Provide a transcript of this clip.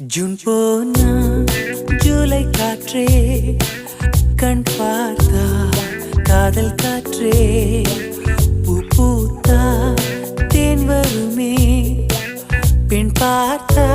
June போனா ஜூலை காற்றே கண் பார்த்தா காதல் காற்றே பூ பூத்தா தேன் வருமே பின் பார்த்தா